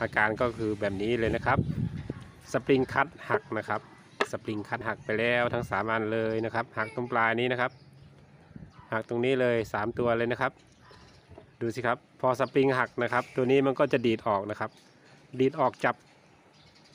อาการก็คือแบบนี้เลยนะครับ สปริงคัตหักนะครับ สปริงคัตหักไปแล้วทั้งสามอันเลยนะครับ หักตรงปลายนี้นะครับ หักตรงนี้เลยสามตัวเลยนะครับ ดูสิครับ พอสปริงหักนะครับ ตัวนี้มันก็จะดีดออกนะครับ ดีดออกจับ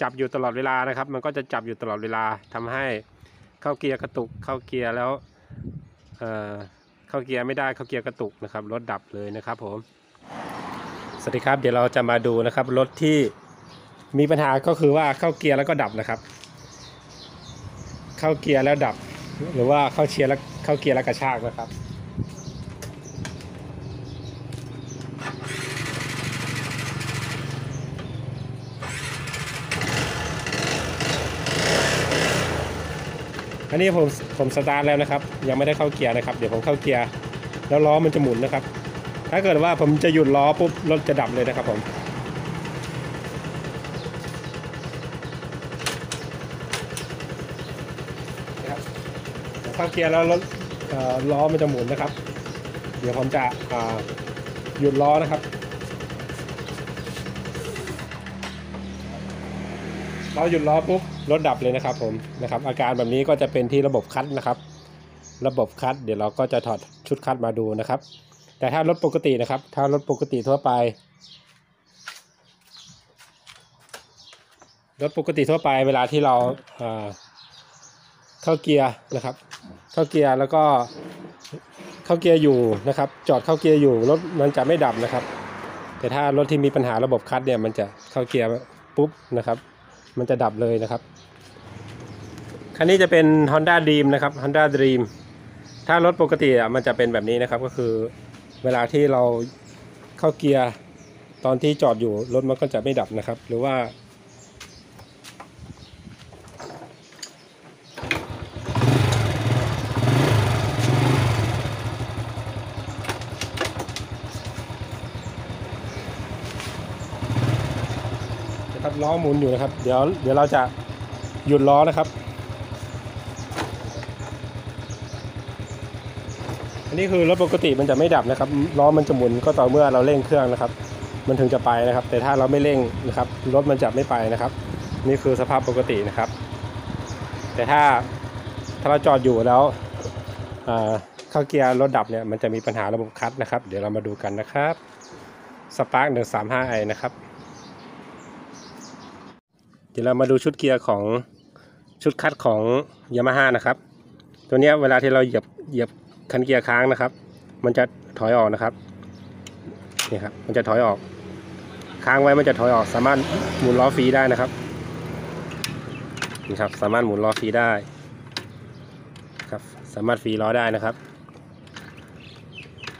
จับอยู่ตลอดเวลานะครับ มันก็จะจับอยู่ตลอดเวลาทำให้เข้าเกียร์กระตุกเข้าเกียร์แล้วเอ่อเข้าเกียร์ไม่ได้เข้าเกียร์กระตุกนะครับรถดับเลยนะครับผม สวัสดีครับเดี๋ยวเราจะมาดูนะครับรถที่มีปัญหาก็คือว่าเข้าเกียร์แล้วก็ดับนะครับ เข้าเกียร์แล้วดับ หรือว่าเข้าเชียร์แล้วเข้าเกียร์แล้วกระชากนะครับ อันนี้ผมผมสตาร์ทแล้วนะครับ ยังไม่ได้เข้าเกียร์นะครับ เดี๋ยวผมเข้าเกียร์แล้วล้อมันจะหมุนนะครับ ถ้าเกิดว่าผมจะหยุดล้อปุ๊บรถจะดับเลยนะครับผมนะครับผมเข้าเกียร์แล้วรถล้อมันจะหมุนนะครับ เดี๋ยวผมจะหยุดล้อนะครับ เราหยุดล้อปุ๊บรถดับเลยนะครับผมนะครับ อาการแบบนี้ก็จะเป็นที่ระบบคัดนะครับ ระบบคัดเดี๋ยวเราก็จะถอดชุดคัดมาดูนะครับ แต่ถ้ารถปกตินะครับ ถ้ารถปกติทั่วไปรถปกติทั่วไปเวลาที่เราเข้าเกียร์นะครับ เข้าเกียร์แล้วก็เข้าเกียร์อยู่นะครับ จอดเข้าเกียร์อยู่รถมันจะไม่ดับนะครับ แต่ถ้ารถที่มีปัญหาระบบคัดเนี่ยมันจะเข้าเกียร์ปุ๊บนะครับ มันจะดับเลยนะครับคันนี้จะเป็น Honda Dream นะครับ Honda Dream ถ้ารถปกติอะมันจะเป็นแบบนี้นะครับก็คือ เวลาที่เราเข้าเกียร์ตอนที่จอดอยู่รถมันก็จะไม่ดับนะครับ หรือว่านะครับล้อหมุนอยู่นะครับ เดี๋ยวเดี๋ยวเราจะหยุดล้อนะครับ อันนี้คือรถปกติมันจะไม่ดับนะครับล้อมันจะหมุนก็ต่อเมื่อเราเร่งเครื่องนะครับ มันถึงจะไปนะครับ แต่ถ้าเราไม่เร่งนะครับรถมันจะไม่ไปนะครับ นี่คือสภาพปกตินะครับ แต่ถ้าถ้าเราจอดอยู่แล้วเข้าเกียร์รถดับเนี่ยมันจะมีปัญหาระบบคัดนะครับ เดี๋ยวเรามาดูกันนะครับสปาร์กหนึ่งสามห้าไอนะครับเดี๋ยวเรามาดูชุดเกียร์ของชุดคัดของยามาฮ่านะครับ ตัวนี้เวลาที่เราเหยียบเหยียบ คันเกียร์ค้างนะครับ มันจะถอยออกนะครับนี่ครับ มันจะถอยออก ค้างไว้มันจะถอยออก สามารถหมุนล้อฟรีได้นะครับนี่ครับ สามารถหมุนล้อฟรีได้ครับสามารถฟรีล้อได้นะครับ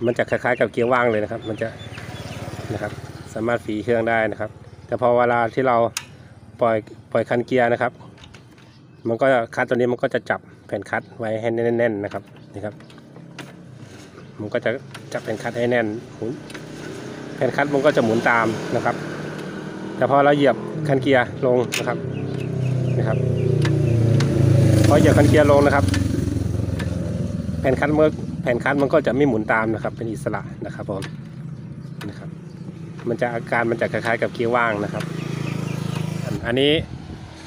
มันจะคล้ายๆ กับเกียร์ว่างเลยนะครับ มันจะนะครับ สามารถฟรีเครื่องได้นะครับ แต่พอเวลาที่เราปล่อยปล่อยคันเกียร์นะครับ มันก็คัดตัวนี้มันก็จะจับแผ่นคัดไว้ให้แน่นๆนะครับนี่ครับ มันก็จะจับแผ่นคัดให้แน่นหมุนแผ่นคัดมันก็จะหมุนตามนะครับ แต่พอเราเหยียบคันเกียร์ลงนะครับนะครับ พอเหยียบคันเกียร์ลงนะครับ แผ่นคัดเมื่อแผ่นคัดมันก็จะไม่หมุนตามนะครับ เป็นอิสระนะครับผมนะครับ มันจะอาการมันจะคล้ายๆ กับเกียร์ว่างนะครับ อันนี้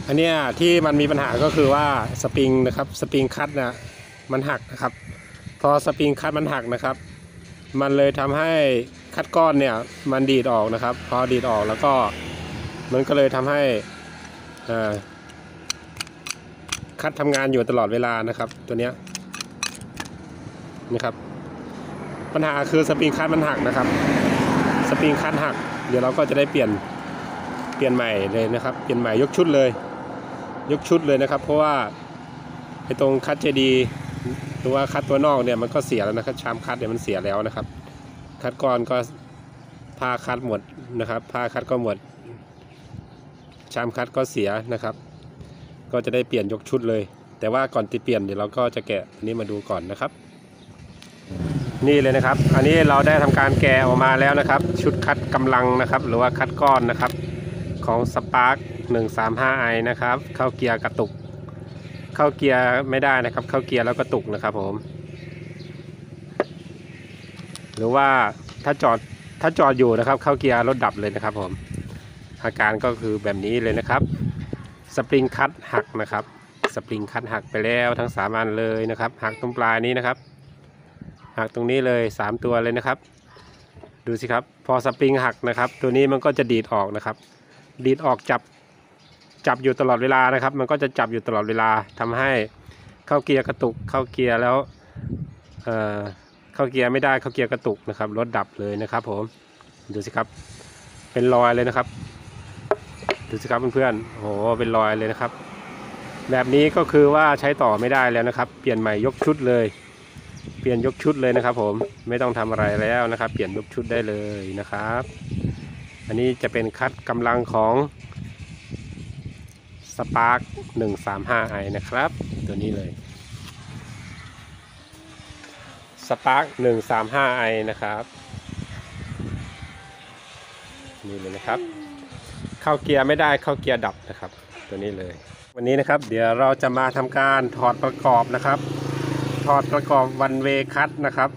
อันเนี้ยที่มันมีปัญหาก็คือว่าสปริงนะครับสปริงคัตนะมันหักนะครับ พอสปริงคัตมันหักนะครับ มันเลยทำให้คัดก้อนเนี่ยมันดีดออกนะครับ พอดีดออกแล้วก็มันก็เลยทำให้คัดทำงานอยู่ตลอดเวลานะครับ ตัวเนี้ยนะครับ ปัญหาคือสปริงคัตมันหักนะครับ สปริงคัตหัก เดี๋ยวเราก็จะได้เปลี่ยนเปลี่ยนใหม่เลยนะครับ เปลี่ยนใหม่ยกชุดเลย ยกชุดเลยนะครับ เพราะว่าไอ้ตรงคัดเจดี หรือว่าคัดตัวนอกเนี่ยมันก็เสียแล้วนะครับชามคัดเนี่ยมันเสียแล้วนะครับ คัดก้อนก็ผ้าคัดหมดนะครับ ผ้าคัดก็หมด ชามคัดก็เสียนะครับ ก็จะได้เปลี่ยนยกชุดเลย แต่ว่าก่อนที่เปลี่ยนเดี๋ยวเราก็จะแกะอันนี้มาดูก่อนนะครับ นี่เลยนะครับ อันนี้เราได้ทำการแกะออกมาแล้วนะครับ ชุดคัดกำลังนะครับ หรือว่าคัดก้อนนะครับ ของ Spark 135i นะครับ เข้าเกียร์กระตุก เข้าเกียร์ไม่ได้นะครับ เข้าเกียร์แล้วกระตุกนะครับผม หรือว่าถ้าจอดถ้าจอดอยู่นะครับ เข้าเกียร์รถดับเลยนะครับ ผมอาการก็คือแบบนี้เลยนะครับ สปริงคัตหักนะครับ สปริงคัตหักไปแล้วทั้งสามอันเลยนะครับ หักตรงปลายนี้นะครับ หักตรงนี้เลยสามตัวเลยนะครับ ดูสิครับ พอสปริงหักนะครับ ตัวนี้มันก็จะดีดออกนะครับ ดีดออกจับ จับอยู่ตลอดเวลานะครับ มันก็จะจับอยู่ตลอดเวลาทำให้เข้าเกียร์กระตุกเข้าเกียร์แล้วเอ่อเข้าเกียร์ไม่ได้เข้าเกียร์กระตุกนะครับรถดับเลยนะครับ ผมดูสิครับเป็นรอยเลยนะครับดูสิครับเพื่อนๆโอ้โหเป็นรอยเลยนะครับ แบบนี้ก็คือว่าใช้ต่อไม่ได้แล้วนะครับ เปลี่ยนใหม่ยกชุดเลย เปลี่ยนยกชุดเลยนะครับ ผมไม่ต้องทำอะไรแล้วนะครับ เปลี่ยนยกชุดได้เลยนะครับ อันนี้จะเป็นคัดกำลังของ สปาร์ก135 i นะครับ ตัวนี้เลยสปาร์ก135 i นะครับ นี่เลยนะครับ เข้าเกียร์ไม่ได้เข้าเกียร์ดับนะครับ ตัวนี้เลย วันนี้นะครับ เดี๋ยวเราจะมาทำการถอดประกอบนะครับ ถอดประกอบวันเวคัตนะครับ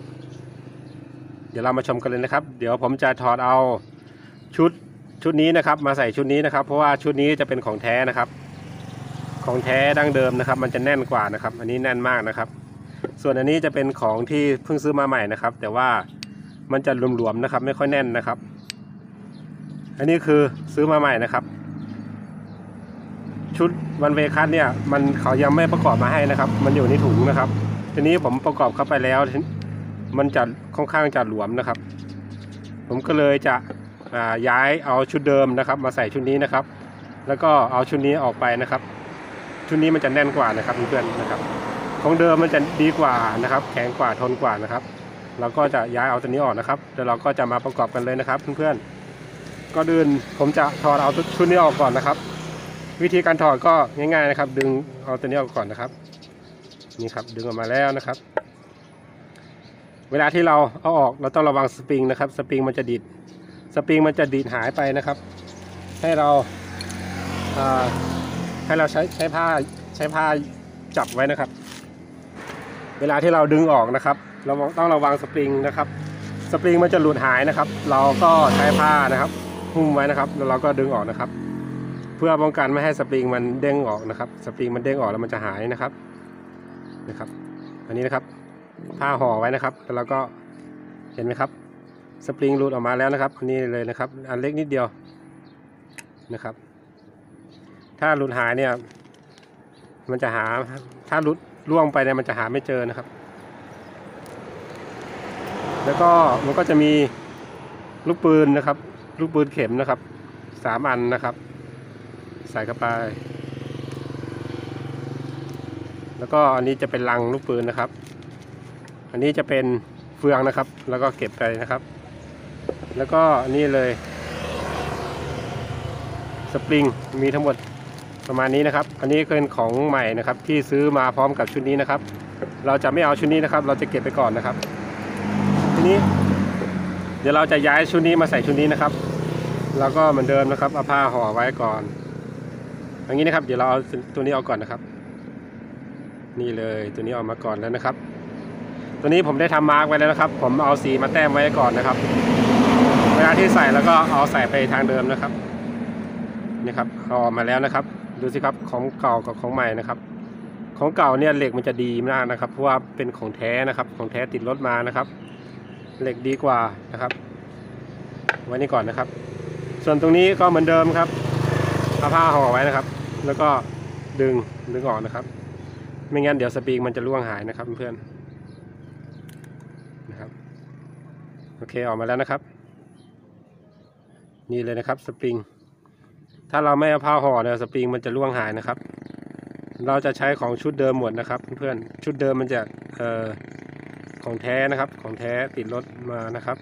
เดี๋ยวเรามาชมกันเลยนะครับ เดี๋ยวผมจะถอดเอาชุดชุดนี้นะครับมาใส่ชุดนี้นะครับ เพราะว่าชุดนี้จะเป็นของแท้นะครับ ของแท้ดั้งเดิมนะครับ มันจะแน่นกว่านะครับ อันนี้แน่นมากนะครับ ส่วนอันนี้จะเป็นของที่เพิ่งซื้อมาใหม่นะครับ แต่ว่ามันจะหลวมๆนะครับ ไม่ค่อยแน่นนะครับ อันนี้คือซื้อมาใหม่นะครับ ชุดวันเวคัสเนี่ย มันเขายังไม่ประกอบมาให้นะครับ มันอยู่ในถุงนะครับ ทีนี้ผมประกอบเข้าไปแล้ว มันจะค่อนข้างจะหลวมนะครับ ผมก็เลยจะย้ายเอาชุดเดิมนะครับ มาใส่ชุดนี้นะครับ แล้วก็เอาชุดนี้ออกไปนะครับ ชุดนี้มันจะแน่นกว่านะครับเพื่อนๆนะครับ ของเดิมมันจะดีกว่านะครับ แข็งกว่าทนกว่านะครับ เราก็จะย้ายเอาตัวนี้ออกนะครับเดี๋ยวเราก็จะมาประกอบกันเลยนะครับเพื่อนๆก็ดืนผมจะถอดเอาชุดนี้ออกก่อนนะครับ วิธีการถอดก็ง่ายๆนะครับ ดึงเอาตัวนี้ออกก่อนนะครับ นี่ครับดึงออกมาแล้วนะครับเวลาที่เราเอาออกเราต้องระวังสปริงนะครับ สปริงมันจะดีดสปริงมันจะดีดหายไปนะครับ ให้เราอ่า ให้เราใช้ใช้ผ้าใช้ผ้าจับไว้นะครับ เวลาที่เราดึงออกนะครับ เราต้องระวังสปริงนะครับ สปริงมันจะหลุดหายนะครับ เราก็ใช้ผ้านะครับหุ้มไว้นะครับ แล้วเราก็ดึงออกนะครับ เพื่อป้องกันไม่ให้สปริงมันเด้งออกนะครับ สปริงมันเด้งออกแล้วมันจะหายนะครับนะครับ อันนี้นะครับ ผ้าห่อไว้นะครับ แล้วเราก็เห็นไหมครับ สปริงหลุดออกมาแล้วนะครับอันนี้เลยนะครับ อันเล็กนิดเดียวนะครับ ถ้าหลุดหายเนี่ย มันจะหาถ้าหลุดล่วงไปเนี่ยมันจะหาไม่เจอนะครับ แล้วก็มันก็จะมีลูกปืนนะครับ ลูกปืนเข็มนะครับสามอันนะครับ ใส่เข้าไป แล้วก็อันนี้จะเป็นลังลูกปืนนะครับ อันนี้จะเป็นเฟืองนะครับ แล้วก็เก็บไปนะครับ แล้วก็อันนี้เลย สปริงมีทั้งหมด ประมาณนี้นะครับ อันนี้เป็นของใหม่นะครับที่ซื้อมาพร้อมกับชุดนี้นะครับ เราจะไม่เอาชุดนี้นะครับ เราจะเก็บไปก่อนนะครับ ทีนี้ เดี๋ยวเราจะย้ายชุดนี้มาใส่ชุดนี้นะครับ แล้วก็เหมือนเดิมนะครับเอาผ้าห่อไว้ก่อนอย่างนี้นะครับ เดี๋ยวเราเอาตัวนี้ออกก่อนนะครับ นี่เลยตัวนี้ออกมาก่อนแล้วนะครับ ตัวนี้ผมได้ทำมาร์กไว้แล้วนะครับ ผมเอาสีมาแต้มไว้ก่อนนะครับ เวลาที่ใส่แล้วก็เอาใส่ไปทางเดิมนะครับนี่ครับเอาออกมาแล้วนะครับ ดูสิครับของเก่ากับของใหม่นะครับ ของเก่าเนี่ยเหล็กมันจะดีมากนะครับ เพราะว่าเป็นของแท้นะครับ ของแท้ติดรถมานะครับ เหล็กดีกว่านะครับไว้นี่ก่อนนะครับ ส่วนตรงนี้ก็เหมือนเดิมครับเอาผ้าห่อไว้นะครับ แล้วก็ดึงดึงออกนะครับ ไม่งั้นเดี๋ยวสปริงมันจะร่วงหายนะครับเพื่อนนะครับโอเคออกมาแล้วนะครับ นี่เลยนะครับสปริง ถ้าเราไม่เอาผ้าห่อเนี่ยสปริงมันจะร่วงหายนะครับ เราจะใช้ของชุดเดิมหมดนะครับ เพื่อนๆชุดเดิมมันจะเอ่อของแท้นะครับ ของแท้ติดรถมานะครับ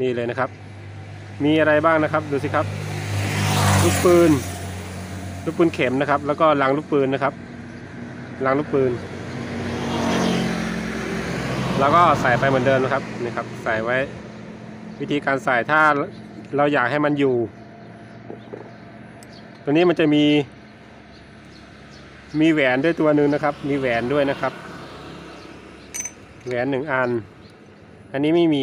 นี่เลยนะครับ มีอะไรบ้างนะครับดูสิครับลูกปืนลูกปืนเข็มนะครับ แล้วก็ลังลูกปืนนะครับลังลูกปืน แล้วก็ใส่ไปเหมือนเดิมนะครับนี่ครับ ใส่ไว้ วิธีการใส่ถ้าเราอยากให้มันอยู่ ตัวนี้มันจะมีมีแหวนด้วยตัวหนึ่งนะครับ มีแหวนด้วยนะครับ แหวนหนึ่งอัน อันนี้ไม่มี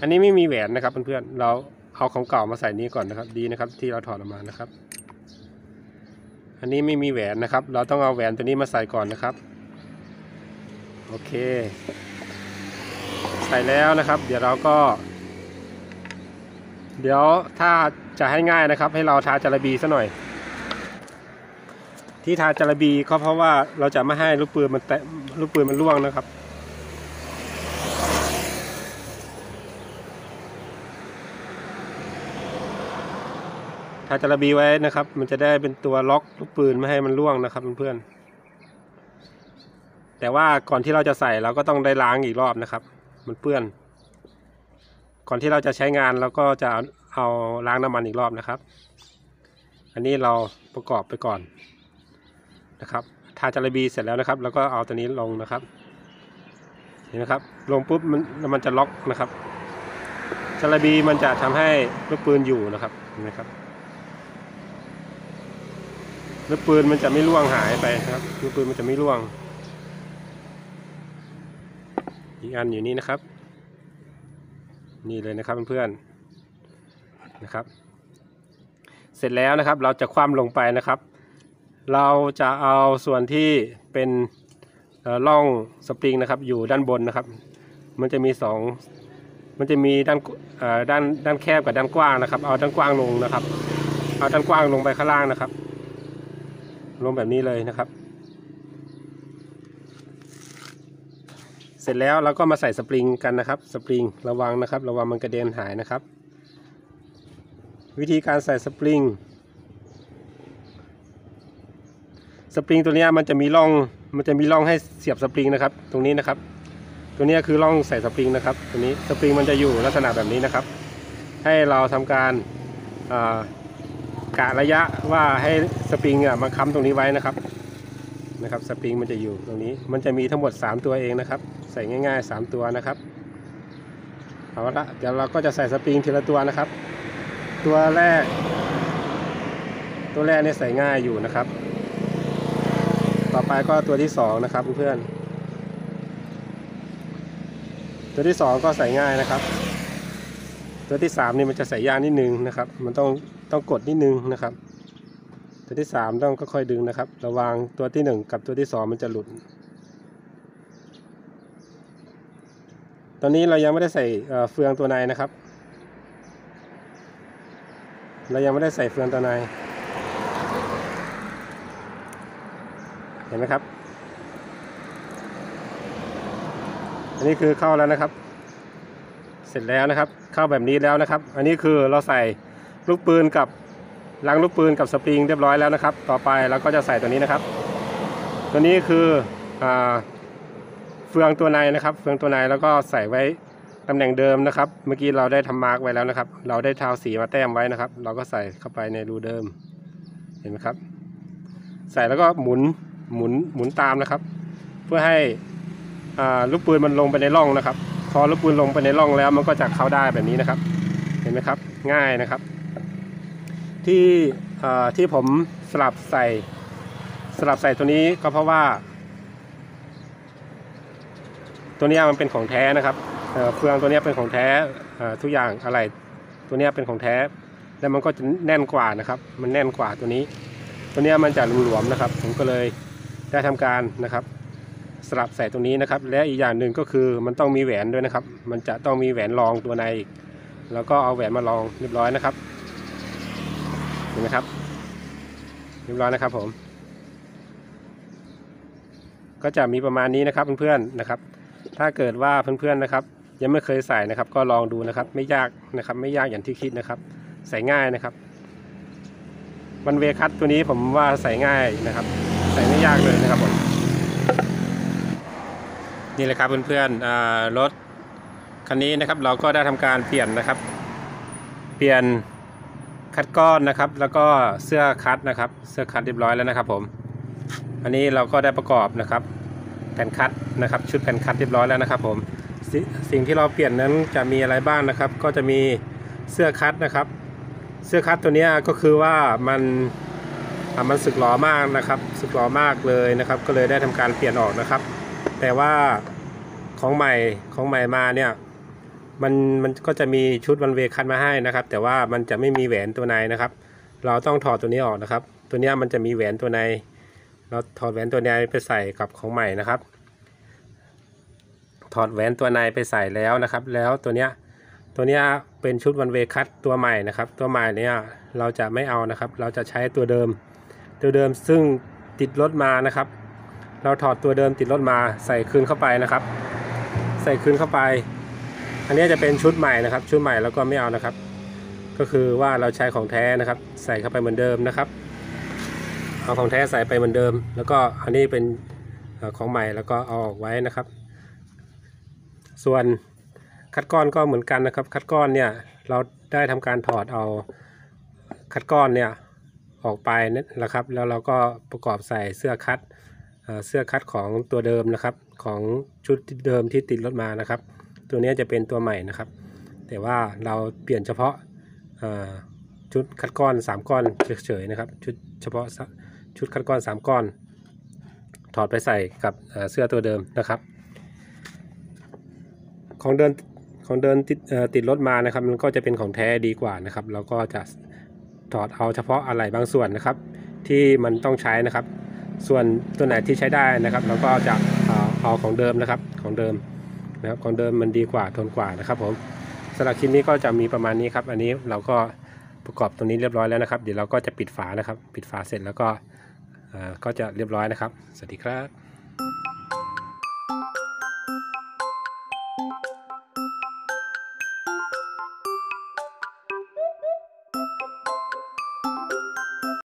อันนี้ไม่มีแหวนนะครับเพื่อนๆ เราเอาของเก่ามาใส่นี้ก่อนนะครับ ดีนะครับ ที่เราถอดออกมานะครับ อันนี้ไม่มีแหวนนะครับ เราต้องเอาแหวนตัวนี้มาใส่ก่อนนะครับ โอเค ส่แล้วนะครับ เดี๋ยวเราก็ เดี๋ยวถ้าจะให้ง่ายนะครับ ให้เราทาจาระบีซะหน่อย ที่ทาจาระบีก็เพราะว่าเราจะไม่ให้ลูกปืนมันแตะลูกปืนมันร่วงนะครับทาจาระบีไว้นะครับ มันจะได้เป็นตัวล็อกลูกปืนไม่ให้มันร่วงนะครับเพื่อนๆแต่ว่าก่อนที่เราจะใส่เราก็ต้องได้ล้างอีกรอบนะครับ มันเปื้อน ก่อนที่เราจะใช้งานเราก็จะเอาเอาล้างน้ำมันอีกรอบนะครับ อันนี้เราประกอบไปก่อนนะครับทาจาระบีเสร็จแล้วนะครับ แล้วก็เอาตัวนี้ลงนะครับเห็นไหมครับ ลงปุ๊บมันมันจะล็อกนะครับจาระบีมันจะทำให้ลูกปืนอยู่นะครับเห็นไหมครับลูกปืนมันจะไม่ร่วงหายไปนะครับลูกปืนมันจะไม่ร่วง อี กอันอยู่นี่นะครับ นี่เลยนะครับเพื่อนๆนะครับ เสร็จแล้วนะครับเราจะคว่ำลงไปนะครับ เราจะเอาส่วนที่เป็นเอ่อร่องสปริงนะครับ อยู่ด้านบนนะครับ มันจะมีสองมันจะมีด้านด้านด้านแคบกับด้านกว้างนะครับ เอาด้านกว้างลงนะครับ เอาด้านกว้างลงไปข้างล่างนะครับ ลงแบบนี้เลยนะครับ เสร็จแล้วเราก็มาใส่สปริงกันนะครับ สปริงระวังนะครับ ระวังมันกระเด็นหายนะครับ วิธีการใส่สปริง สปริงตัวนี้มันจะมีร่อง มันจะมีร่องให้เสียบสปริงนะครับ ตรงนี้นะครับ ตัวนี้คือร่องใส่สปริงนะครับ ตัวนี้สปริงมันจะอยู่ลักษณะแบบนี้นะครับ ให้เราทำการกะระยะว่าให้สปริงอะมาค้ำตรงนี้ไว้นะครับนะครับสปริงมันจะอยู่ตรงนี้มันจะมีทั้งหมด 3 ตัวเองนะครับ ใส่ง่าย ๆ 3 ตัวนะครับเอาละเดี๋ยวเราก็จะใส่สปริงทีละตัวนะครับ ตัวแรก ตัวแรกเนี่ยใส่ง่ายอยู่นะครับ ต่อไปก็ตัวที่สองนะครับเพื่อนตัวที่สองก็ใส่ง่ายนะครับ ตัวที่สามนี่มันจะใส่ยากนิดนึงนะครับ มันต้องต้องกดนิดนึงนะครับ ตัวที่สามต้องค่อยๆดึงนะครับ ระวังตัวที่หนึ่งกับตัวที่สองมันจะหลุด ตอนนี้เรายังไม่ได้ใส่เฟืองตัวในนะครับ เรายังไม่ได้ใส่เฟืองตัวใน เห็นไหมครับ อันนี้คือเข้าแล้วนะครับ เสร็จแล้วนะครับ เข้าแบบนี้แล้วนะครับ อันนี้คือเราใส่ลูกปืนกับลังลูกปืนกับสปริงเรียบร้อยแล้วนะครับ ต่อไปเราก็จะใส่ตัวนี้นะครับ ตัวนี้คืออา เฟืองตัวในนะครับ เฟืองตัวในแล้วก็ใส่ไว้ตำแหน่งเดิมนะครับ เมื่อกี้เราได้ทำมาร์กไว้แล้วนะครับ เราได้ทาสีมาแต้มไว้นะครับ เราก็ใส่เข้าไปในรูเดิม เห็นไหมครับ ใส่แล้วก็หมุนหมุนหมุนตามนะครับ เพื่อให้อ่าลูกปืนมันลงไปในร่องนะครับ พอลูกปืนลงไปในร่องแล้วมันก็จะเข้าได้แบบนี้นะครับ เห็นไหมครับ ง่ายนะครับ ที่อ่อที่ผมสลับใส่สลับใส่ตัวนี้ก็เพราะว่า ตัวนี้มันเป็นของแท้นะครับเฟืองตัวนี้เป็นของแท้ทุกอย่างอะไรตัวนี้เป็นของแท้ แล้วมันก็จะแน่นกว่านะครับ มันแน่นกว่าตัวนี้ ตัวนี้มันจะหลวมๆนะครับ ผมก็เลยได้ทำการนะครับสลับใส่ตรงนี้นะครับ และอีกอย่างหนึ่งก็คือมันต้องมีแหวนด้วยนะครับ มันจะต้องมีแหวนรองตัวในอีกแล้วก็เอาแหวนมาลองเรียบร้อยนะครับเห็นไหมครับ เรียบร้อยนะครับผม ก็จะมีประมาณนี้นะครับเพื่อนๆนะครับ ถ้าเกิดว่าเพื่อนๆนะครับ ยังไม่เคยใส่นะครับ ก็ลองดูนะครับ ไม่ยากนะครับ ไม่ยากอย่างที่คิดนะครับ ใส่ง่ายนะครับวันเวคัตตัวนี้ผมว่าใส่ง่ายนะครับ ใส่ไม่ยากเลยนะครับผมนี่แหละครับเพื่อนๆรถคันนี้นะครับ เราก็ได้ทำการเปลี่ยนนะครับ เปลี่ยนคัดก้อนนะครับ แล้วก็เสื้อคัดนะครับ เสื้อคัดเรียบร้อยแล้วนะครับ ผม อันนี้เราก็ได้ประกอบนะครับ แผ่นคัดนะครับ ชุดแผ่นคัดเรียบร้อยแล้วนะครับผมสสิ่งที่เราเปลี่ยนนั้นจะมีอะไรบ้างนะครับ ก็จะมีเสื้อคัดนะครับ เสื้อคัดตัวนี้ก็คือว่ามันมันสึกหรอมากนะครับ สึกหรอมากเลยนะครับ ก็เลยได้ทำการเปลี่ยนออกนะครับ แต่ว่าของใหม่ของใหม่มาเนี่ยมันมันก็จะมีชุดวันเวคัดมาให้นะครับ แต่ว่ามันจะไม่มีแหวนตัวในนะครับ เราต้องถอดตัวนี้ออกนะครับ ตัวนี้มันจะมีแหวนตัวใน เราถอดแหวนตัวในไปใส่กับของใหม่นะครับ ถอดแหวนตัวในไปใส่แล้วนะครับ แล้วตัวเนี้ยตัวเนี้ยเป็นชุดวันเวคัตตัวใหม่นะครับ ตัวใหม่เนี้ยเราจะไม่เอานะครับ เราจะใช้ตัวเดิม ตัวเดิมซึ่งติดรถมานะครับ เราถอดตัวเดิมติดรถมาใส่คืนเข้าไปนะครับ ใส่คืนเข้าไป อันนี้จะเป็นชุดใหม่นะครับ ชุดใหม่แล้วก็ไม่เอานะครับ ก็คือว่าเราใช้ของแท้นะครับ ใส่เข้าไปเหมือนเดิมนะครับ เอาของแท้ใส่ไปเหมือนเดิม แล้วก็อันนี้เป็นของใหม่แล้วก็เอาออกไว้นะครับ ส่วนคัดก้อนก็เหมือนกันนะครับ คัดก้อนเนี่ยเราได้ทำการถอดเอาคัดก้อนเนี่ยออกไปนั่แหละครับ แล้วเราก็ประกอบใส่เสื้อคัดเเสื้อคัดของตัวเดิมนะครับ ของชุดเดิมที่ติดรถมานะครับ ตัวนี้จะเป็นตัวใหม่นะครับ แต่ว่าเราเปลี่ยนเฉพาะชุดคัดก้อน 3 ก้อนเฉยๆนะครับ ชุดเฉพาะ ชุดคัดก้อน3ก้อน ถอดไปใส่กับเสื้อตัวเดิมนะครับ ของเดินของเดินติดติดรถมานะครับ มันก็จะเป็นของแท้ดีกว่านะครับเราก็จะถอดเอาเฉพาะอะไรบางส่วนนะครับ ที่มันต้องใช้นะครับ ส่วนตัวไหนที่ใช้ได้นะครับเราก็จะเอาเอาของเดิมนะครับของเดิมนะครับของเดิมมันดีกว่าทนกว่านะครับผมสำหรับคลิปนี้ก็จะมีประมาณนี้ครับ อันนี้เราก็ ประกอบตรงนี้เรียบร้อยแล้วนะครับ เดี๋ยวเราก็จะปิดฝานะครับ ปิดฝาเสร็จแล้วก็ก็จะเรียบร้อยนะครับ สวัสดีครับ